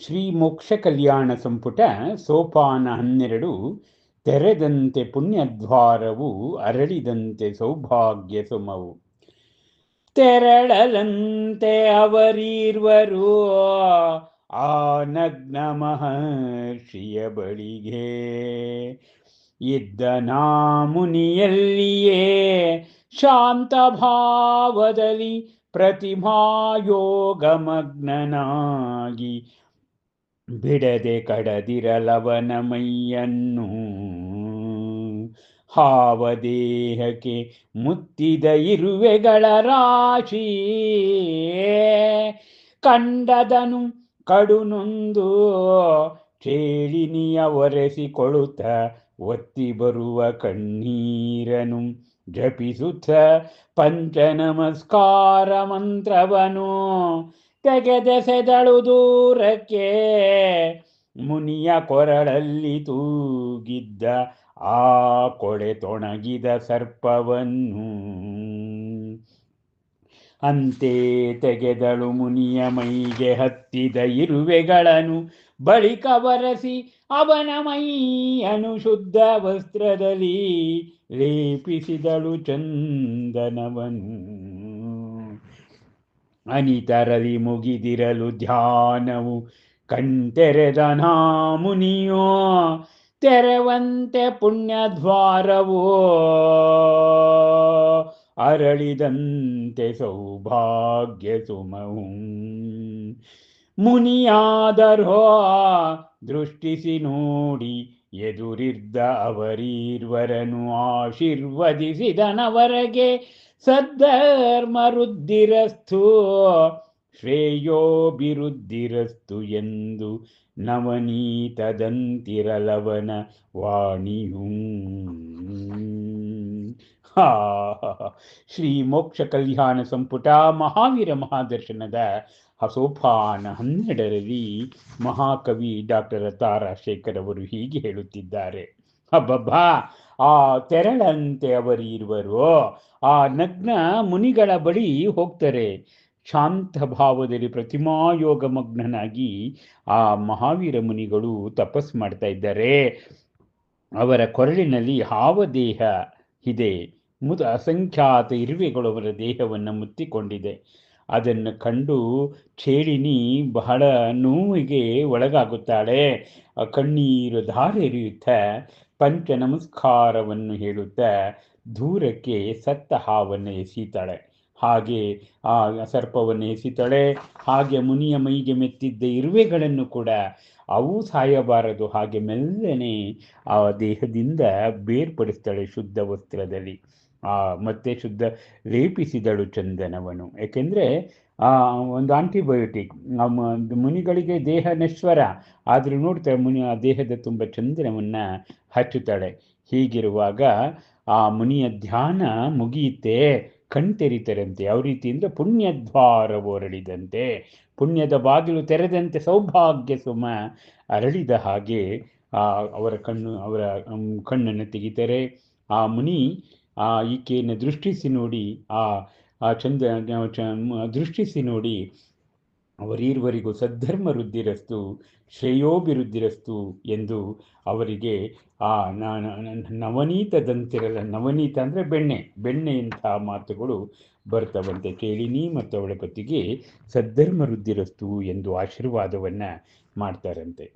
ಶ್ರೀ ಮೋಕ್ಷ ಕಲ್ಯಾಣ ಸಂಪುಟ ಸೋಪಾನ ಹನ್ನೆರಡು ತೆರೆದಂತೆ ಪುಣ್ಯದ್ವಾರವು ಅರಳಿದಂತೆ ಸೌಭಾಗ್ಯ ಸುಮವು. ತೆರಳಲಂತೆ ಅವರೀರ್ವರು ಆ ನಗ್ನ ಮಹರ್ಷಿಯ ಬಳಿಗೆ, ಇದ್ದ ನಾಮುನಿಯಲ್ಲಿಯೇ ಶಾಂತ ಭಾವದಲ್ಲಿ ಪ್ರತಿಮಾಯೋಗಮಗ್ನನಾಗಿ ಬಿಡದೆ ಕಡದಿರಲವನಮಯ್ಯನ್ನು ಹಾವ ದೇಹಕ್ಕೆ ಮುತ್ತಿದ ಇರುವೆಗಳ ರಾಶಿ. ಕಂಡದನು ಕಡುನೊಂದು ಚೇಳಿನಿಯ ಒರೆಸಿಕೊಳ್ಳುತ್ತ ಒತ್ತಿ ಬರುವ ಕಣ್ಣೀರನು ಜಪಿಸುತ್ತ ಪಂಚ ನಮಸ್ಕಾರ ಮಂತ್ರವನು. ತೆಗೆದೆಸೆದಳು ದೂರಕ್ಕೆ ಮುನಿಯ ಕೊರಳಲ್ಲಿ ತೂಗಿದ್ದ ಆ ಕೊಳೆ ತೊಣಗಿದ ಸರ್ಪವನ್ನು. ಅಂತೆ ತೆಗೆದಳು ಮುನಿಯ ಮೈಗೆ ಹತ್ತಿದ ಇರುವೆಗಳನ್ನು, ಬಳಿಕ ಬರಸಿ ಅವನ ಮೈಯನು ಶುದ್ಧ ವಸ್ತ್ರದಲ್ಲಿ ಲೇಪಿಸಿದಳು ಚಂದನವನು. ಅನಿತರಲಿ ಮುಗಿದಿರಲು ಧ್ಯಾನವು ಕಣ್ತೆರೆದ ಮುನಿಯೋ ತೆರವಂತೆ ಪುಣ್ಯದ್ವಾರವೋ, ಅರಳಿದಂತೆ ಸೌಭಾಗ್ಯ ಸುಮವು. ಮುನಿಯಾದರೋ, ದೃಷ್ಟಿಸಿ ನೋಡಿ, ಎದುರಿದ್ದ ಅವರೀರ್ವರನು ಆಶೀರ್ವದಿಸಿದನವರೆಗೆ ಸದ್ಧರ್ಮರುದ್ಧಿರಸ್ತು, ಶ್ರೇಯೋಭಿವೃದ್ಧಿರಸ್ತು ಎಂದು ನವನೀತದಂತಿರಲವನ ವಾಣಿಯೂ. ಹಾ ಶ್ರೀ ಮೋಕ್ಷ ಕಲ್ಯಾಣ ಸಂಪುಟ ಮಹಾವೀರ ಮಹಾದರ್ಶನದ ಸೋಪಾನ ಹನ್ನೆರಡರಲ್ಲಿ ಮಹಾಕವಿ ಡಾಕ್ಟರ್ ತಾರಾಶೇಖರ್ ಅವರು ಹೀಗೆ ಹೇಳುತ್ತಿದ್ದಾರೆ. ಹಬ್ಬಬ್ಬಾ ಆ ತೆರಳಂತೆ ಅವರಿರುವರು ಆ ನಗ್ನ ಮುನಿಗಳ ಬಳಿ ಹೋಗ್ತಾರೆ. ಶಾಂತ ಭಾವದಲ್ಲಿ ಪ್ರತಿಮಾಯೋಗ ಮಗ್ನನಾಗಿ ಆ ಮಹಾವೀರ ಮುನಿಗಳು ತಪಸ್ ಮಾಡ್ತಾ ಇದ್ದಾರೆ. ಅವರ ಕೊರಳಿನಲ್ಲಿ ಹಾವದೇಹ ಇದೆ. ಮುದ ಅಸಂಖ್ಯಾತ ಇರುವೆಗಳು ಅವರ ದೇಹವನ್ನು ಮುತ್ತಿಕೊಂಡಿದೆ. ಅದನ್ನು ಕಂಡು ಚೇಳಿನಿ ಬಹಳ ನೋವಿಗೆ ಒಳಗಾಗುತ್ತಾಳೆ. ಕಣ್ಣೀರು ಧಾರೆ ಎರೆಯುತ್ತ ಪಂಚ ನಮಸ್ಕಾರವನ್ನು ಹೇಳುತ್ತಾ ದೂರಕ್ಕೆ ಸತ್ತ ಹಾವನ್ನು ಎಸೀತಾಳೆ. ಹಾಗೆ ಆ ಸರ್ಪವನ್ನು ಎಸಿತಾಳೆ. ಹಾಗೆ ಮುನಿಯ ಮೈಗೆ ಮೆತ್ತಿದ್ದ ಇರುವೆಗಳನ್ನು ಕೂಡ ಅವು ಸಾಯಬಾರದು. ಹಾಗೆ ಮೆಲ್ಲನೆ ಆ ದೇಹದಿಂದ ಬೇರ್ಪಡಿಸ್ತಾಳೆ ಶುದ್ಧ ವಸ್ತ್ರದಲ್ಲಿ. ಆ ಮತ್ತೆ ಶುದ್ಧ ಲೇಪಿಸಿದಳು ಚಂದನವನು. ಯಾಕೆಂದರೆ ಒಂದು ಆಂಟಿಬಯೋಟಿಕ್ ಮುನಿಗಳಿಗೆ ದೇಹ ನಶ್ವರ. ಆದರೂ ನೋಡ್ತಾಳೆ ಮುನಿ, ಆ ದೇಹದ ತುಂಬ ಚಂದ್ರವನ್ನು ಹಚ್ಚುತ್ತಾಳೆ. ಹೀಗಿರುವಾಗ ಆ ಮುನಿಯ ಧ್ಯಾನ ಮುಗಿಯುತ್ತೆ. ಕಣ್ತೆರಿತರಂತೆ. ಯಾವ ರೀತಿಯಿಂದ? ಪುಣ್ಯದ್ವಾರ ಪುಣ್ಯದ ಬಾಗಿಲು ತೆರೆದಂತೆ ಸೌಭಾಗ್ಯ ಸುಮ ಅರಳಿದ ಹಾಗೆ, ಆ, ಅವರ ಕಣ್ಣು, ಅವರ ಕಣ್ಣನ್ನು ತೆಗಿತಾರೆ. ಆ ಮುನಿ, ಆ, ಈಕೆಯನ್ನು ದೃಷ್ಟಿಸಿ ನೋಡಿ, ಆ ಆ ಚಂದ ದೃಷ್ಟಿಸಿ ನೋಡಿ. ಅವರೀರ್ವರಿಗೂ ಸದ್ಧರ್ಮ ವೃದ್ಧಿರಸ್ತು ಶ್ರೇಯೋಭಿವೃದ್ಧಿರಸ್ತು ಎಂದು ಅವರಿಗೆ ಆ ನವನೀತದಂತಿರಲ್ಲ, ನವನೀತ ಅಂದರೆ ಬೆಣ್ಣೆ ಬೆಣ್ಣೆಯಂತಹ ಮಾತುಗಳು ಬರ್ತವಂತೆ ಕೇಳಿನಿ ಮತ್ತು ಅವಳ ಪತಿಗೆ ಸದ್ಧರ್ಮ ವೃದ್ಧಿರಸ್ತು ಎಂದು ಆಶೀರ್ವಾದವನ್ನು ಮಾಡ್ತಾರಂತೆ.